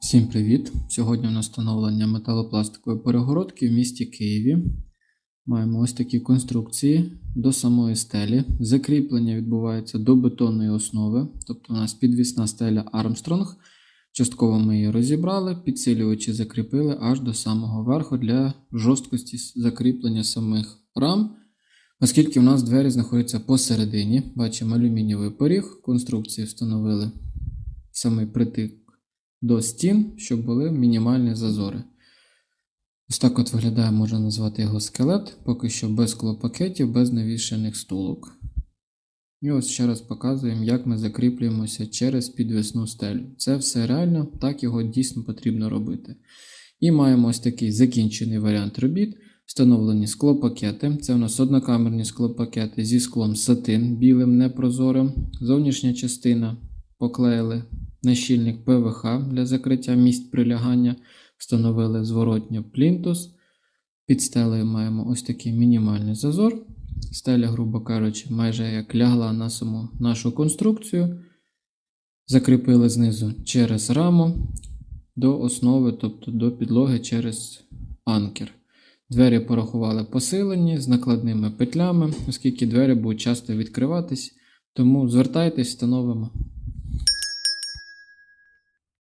Всім привіт! Сьогодні у нас встановлення металопластикової перегородки в місті Києві. Маємо ось такі конструкції до самої стелі. Закріплення відбувається до бетонної основи, тобто у нас підвісна стеля Armstrong. Частково ми її розібрали, підсилювачі закріпили аж до самого верху для жорсткості закріплення самих рам. Оскільки в нас двері знаходяться посередині, бачимо алюмінієвий поріг, конструкції встановили самий притик до стін, щоб були мінімальні зазори. Ось так от виглядає, можна назвати його скелет, поки що без склопакетів, без навішаних стулок. І ось ще раз показуємо, як ми закріплюємося через підвісну стелю. Це все реально, так його дійсно потрібно робити. І маємо ось такий закінчений варіант робіт. Встановлені склопакети. Це у нас однокамерні склопакети зі склом сатин білим непрозорим. Зовнішня частина поклеїли нащільник ПВХ для закриття місць прилягання. Встановили зворотньо плінтус. Під стелею маємо ось такий мінімальний зазор. Стеля, грубо кажучи, майже як лягла на саму нашу конструкцію. Закріпили знизу через раму до основи, тобто до підлоги через анкер. Двері порахували посилені з накладними петлями, оскільки двері будуть часто відкриватись. Тому звертайтесь, встановимо.